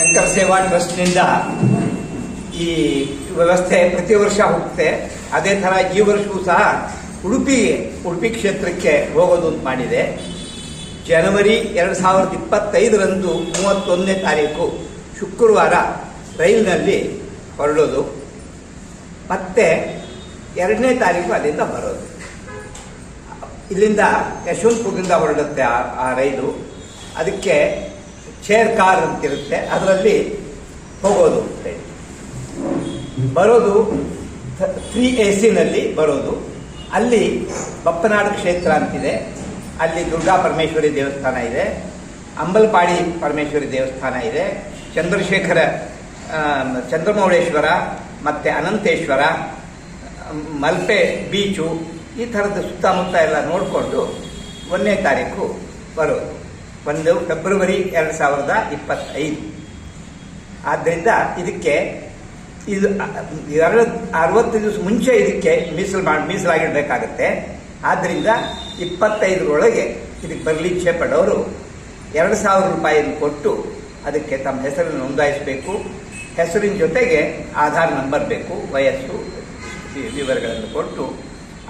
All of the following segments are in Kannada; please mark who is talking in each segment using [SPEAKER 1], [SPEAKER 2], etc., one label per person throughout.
[SPEAKER 1] ಶಂಕರ ಸೇವಾ ಟ್ರಸ್ಟ್ನಿಂದ ಈ ವ್ಯವಸ್ಥೆ ಪ್ರತಿ ವರ್ಷ ಹೋಗುತ್ತೆ ಅದೇ ಥರ ಈ ವರ್ಷವೂ ಸಹ ಉಡುಪಿ ಉಡುಪಿ ಕ್ಷೇತ್ರಕ್ಕೆ ಹೋಗೋದು ಅಂತ ಮಾಡಿದೆ. ಜನವರಿ ಎರಡು ಸಾವಿರದ ಇಪ್ಪತ್ತೈದರಂದು ಮೂವತ್ತೊಂದನೇ ತಾರೀಕು ಶುಕ್ರವಾರ ರೈಲಿನಲ್ಲಿ ಹೊರಡೋದು. ಮತ್ತೆ ಎರಡನೇ ತಾರೀಕು ಅಲ್ಲಿಂದ ಬರೋದು. ಇಲ್ಲಿಂದ ಯಶವಂತಪುರದಿಂದ ಹೊರಡುತ್ತೆ ಆ ಆ ರೈಲು. ಅದಕ್ಕೆ ಚೇರ್ ಕಾರ್ ಅಂತಿರುತ್ತೆ. ಅದರಲ್ಲಿ ಹೋಗೋದು ಬರೋದು ತ್ರೀ ಎ ಸಿನಲ್ಲಿ ಬರೋದು. ಅಲ್ಲಿ ಬಪ್ಪನಾಡು ಕ್ಷೇತ್ರ ಅಂತಿದೆ. ಅಲ್ಲಿ ದುರ್ಗಾ ಪರಮೇಶ್ವರಿ ದೇವಸ್ಥಾನ ಇದೆ. ಅಂಬಲ್ಪಾಡಿ ಪರಮೇಶ್ವರಿ ದೇವಸ್ಥಾನ ಇದೆ. ಚಂದ್ರಶೇಖರ ಚಂದ್ರಮೌಳೇಶ್ವರ ಮತ್ತು ಅನಂತೇಶ್ವರ, ಮಲ್ಪೆ ಬೀಚು ಈ ಥರದ ಸುತ್ತಮುತ್ತ ಎಲ್ಲ ನೋಡಿಕೊಂಡು ಒಂದನೇ ತಾರೀಕು ಬರೋದು. ಒಂದು ಫೆಬ್ರವರಿ ಎರಡು ಸಾವಿರದ ಇಪ್ಪತ್ತೈದು. ಆದ್ದರಿಂದ ಇದಕ್ಕೆ ಇದು ಎರಡು ಅರವತ್ತು ದಿವಸ ಮುಂಚೆ ಇದಕ್ಕೆ ಮೀಸಲು ಮಾಡಿ ಮೀಸಲಾಗಿಡಬೇಕಾಗತ್ತೆ ಆದ್ದರಿಂದ ಇಪ್ಪತ್ತೈದರೊಳಗೆ ಇದಕ್ಕೆ ಬರಲಿ ಇಚ್ಛೆ ಪಡೋರು ಎರಡು ಸಾವಿರ ರೂಪಾಯಿಯನ್ನು ಕೊಟ್ಟು ಅದಕ್ಕೆ ತಮ್ಮ ಹೆಸರನ್ನು ನೋಂದಾಯಿಸಬೇಕು. ಹೆಸರಿನ ಜೊತೆಗೆ ಆಧಾರ್ ನಂಬರ್ ಬೇಕು, ವಯಸ್ಸು ವಿವರಗಳನ್ನು ಕೊಟ್ಟು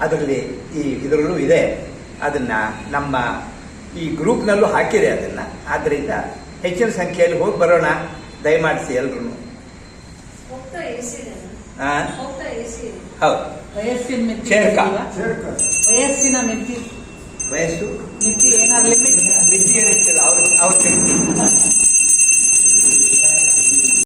[SPEAKER 1] ಅದರಲ್ಲಿ ಈ ಇದರಲ್ಲೂ ಇದೆ. ಅದನ್ನು ನಮ್ಮ ಈ ಗ್ರೂಪ್ನಲ್ಲೂ ಹಾಕಿದೆ ಅದನ್ನು. ಆದ್ದರಿಂದ ಹೆಚ್ಚಿನ ಸಂಖ್ಯೆಯಲ್ಲಿ ಹೋಗಿ ಬರೋಣ. ದಯಮಾಡಿಸಿ ಎಲ್ರೂ ಹೌದು.
[SPEAKER 2] ವಯಸ್ಸಿನ ಮಿತಿ
[SPEAKER 1] ವಯಸ್ಸು?
[SPEAKER 2] ಮಿತಿ ಏನಾದ್ರು ಲಿಮಿಟ್
[SPEAKER 1] ಮಿತಿ ಏನಿರ್ತದೆ ಅವ್ರ ಅವ್ರ ಶಕ್ತಿ